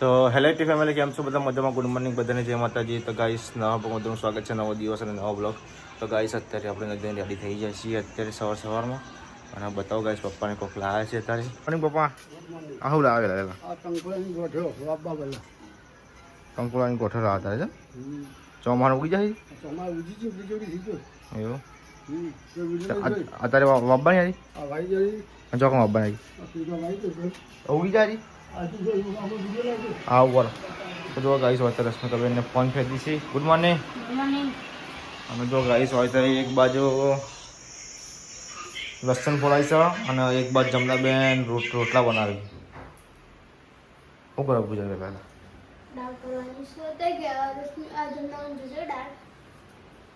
તો hello T family કેમ છો બધા? મજામાં? ગુડ મોર્નિંગ બધાને. જય માતાજી. તો ગાઈસ નવા બધાનું સ્વાગત છે. નવો દિવસ અને નવો બ્લોગ. તો ગાઈસ અત્યારે આપણે નદી રેડી થઈ જાય છીએ અત્યારે સવાર સવારમાં. અને બતાવો ગાઈસ પપ્પાને કોક લાવે છે અત્યારે. પણ પપ્પા આવું લાવે લાવેલા કંકુળાની ગોઠો લાવે તારે છે? ચોમાર ઉગી જાય એવું? અત્યારે વા- વાવવાની આવી તો જોઈ. આવી ઉગી લાગે. હા ઉપર તો જો ગાઈસ હોય તો રશ્મિ કબીરને ફોન કરી છે. Good morning. અને જો ગાઈસ હોય તો એક બાજુ લસણ ફોલાય છે અને એક બાજુ જમલા બેન રોટ રોટલા બનાવી. શું કરો પૂજા પહેલા?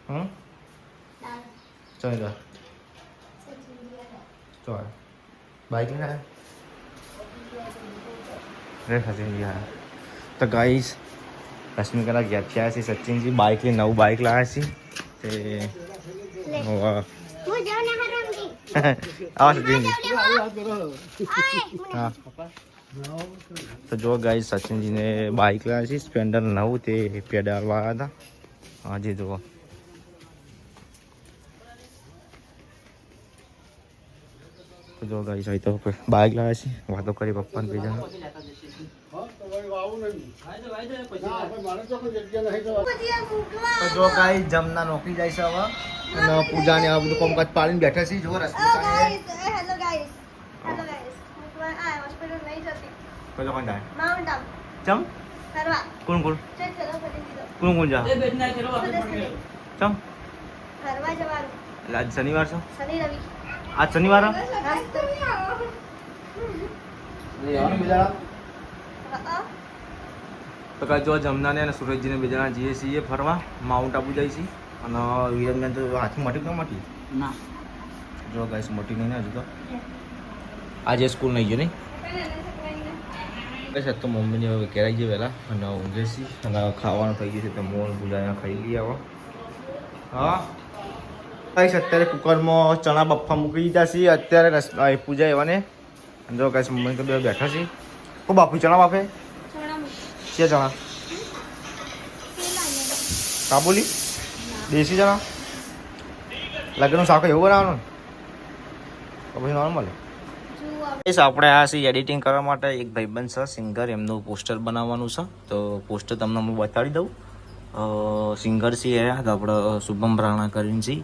હમ? દાળ ચાલ જા સચિન ચાલ બાઇક લઈને આવ્યા રે સચિનજી હા તો ગાઈસ રશ્મિ કલા ગયા થયા છે સચિનજી બાઇક લઈ નવું બાઇક લાવ્યા છે તે. હું આવો સચિનજી. હા તો જો ગાઈસ સચિનજીને બાઇક લાવ્યા છે સ્પેન્ડર નવું તે પેડાલ હતા હતા હાજી જુઓ જો ગાઈ હોય તો બાઇક લાવે છે. વાતો કરી પપ્પાને બે જણા તો ભાઈ વાવું નહીં. ના, ભાઈ મારે તો કોઈ જગ્યા નહીં તો પછી આ મૂકવા તો જો ગાઈ જમના નોકરી જાય છે હવે અને પૂજાને આ બધું કોમકાજ પાડીને બેઠા છે જો રસ્તા ગાઈસ ગાઈસ ગાઈસ ચમ? કોણ કોણ? કોણ કોણ જા? ચમ? શનિવાર છો? શનિ રવિ. આજ શનિવાર? તો કાંઈ જો જમનાને અને સુરજજીને બે જણા જઈએ છીએ ફરવા માઉન્ટ આબુ જઈએ છીએ. અને વિરમબેન તો હાથમાં મટી ન મટી. ના. જો ગાઈસ મટી નહીં હજુ તો. આજે સ્કૂલ નહીં ગયો નહીં? બસ તો મમ્મીને હવે કેરાઈ ગયો વહેલા. અને ઊંઘે છે અને ખાવાનું થઈ ગયું છે તો મોન પૂજાને ખાઈ લઈએ આવો. હા? ગાઈસ અત્યારે કુકરમાં ચણા બફા મૂકી દીધા છીએ. અત્યારે રસ પૂજા એવાને. જો ગાઈસ મમ્મી તો બે બેઠા છે ઓ બાપુ ચણા મૂકી છે ચણા? કાબુલી? દેશી ચણા? લગ્નનું શાક એવું બનાવવાનું? ને? તો પછી નોર્મલ એસ આપણે આ સી એડિટિંગ કરવા માટે એક ભાઈબંધ છે સિંગર. એમનું પોસ્ટર બનાવવાનું છે. તો પોસ્ટર તમને હું બતાડી દઉં. સિંગર છીએ તો આપણે શુભમ રાણા કરીને છે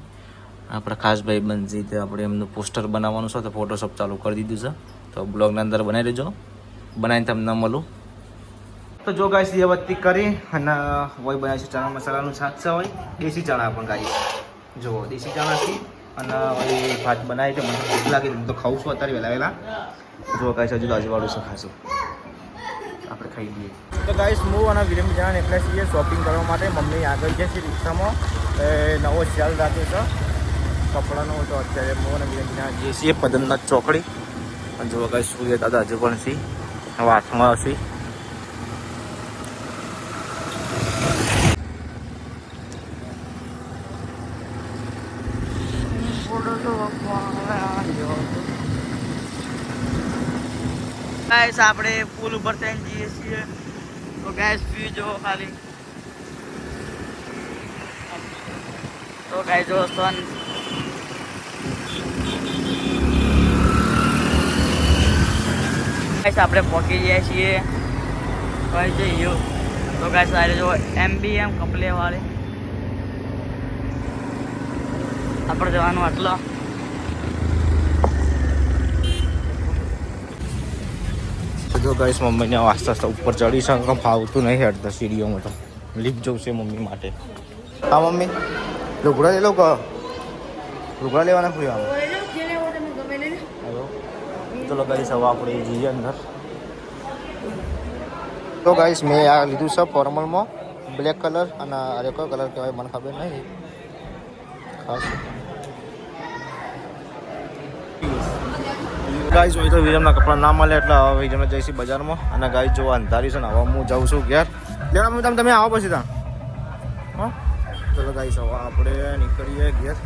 આપણે ખાસ ભાઈબંધ છે તો આપણે એમનું પોસ્ટર બનાવવાનું છે તો ફોટોશોપ ચાલુ કરી દીધું છે. તો બ્લોગના અંદર બનાવી દેજો. બનાવીને તમને મળું. તો જો ગાઈસ દીવાબત્તી કરી અને હોય બનાવે છે ચણા મસાલાનું શાક છે હોય દેશી ચણા પણ ગાઈસ જુઓ દેશી ચણાથી અને હોય ભાત બનાવી છે મને ભૂખ લાગે હું તો ખાઉં છું અત્યારે વહેલા વહેલા. જો ગાઈસ હજુ આજુબાજુ છે ખાશું? આપણે ખાઈ લઈએ. તો ગાઈસ હું અને વિરમ જણા એકલા છીએ શોપિંગ કરવા માટે. મમ્મી આગળ જાય છે રિક્ષામાં. એ નવો સેલ રાખ્યો છે. કપડાનો હતો, અત્યારે અને જઈએ છીએ પદમનાથ ચોકડી. અને જોવા ગાઈસ સૂર્ય દાદા હજુ પણ છે. હવે હાથમાં હશે ગાઈસ આપણે પુલ ઉપર થઈને જઈએ છીએ. તો ગાઈસ વ્યૂ જો ખાલી. તો ગાઈસ જો ગાઈસ આપણે પહોંચી ગયા છીએ. કઈ જઈએ તો ગાઈસ આ જો એમબીએમ કપલે વાળી. આપણે જવાનું આટલો. જો ગાઈસ મમ્મીને આસ્તે આસ્તે ઉપર ચડી ફાવતું નહીં હેડતા સીડીઓમાં તો. લિફ્ટ જવું છે મમ્મી માટે. હા મમ્મી. લુગડા લઈ લો ક. લુગડા લેવાના કોઈ આવે ચલો ગાઈસ હવે આપણે જઈએ અંદર. તો ગાઈશ મેં આ લીધું છે ફોર્મલમાં બ્લેક કલર અને અરે કયો કલર કહેવાય મને ખબર નહીં. ખાસ. ગાઈસ જોઈ તો વિરમના કપડાં ના મળે એટલે હવે વિરમે જઈશ બજારમાં. અને ગાઈસ જોવા અંધારી છે ને, હવે હું જાઉં છું ઘેર. લેવા તમે તમે આવો પછી ત્યાં. હા? ચલો ગાઈસ હવે આપણે નીકળીએ ઘેર.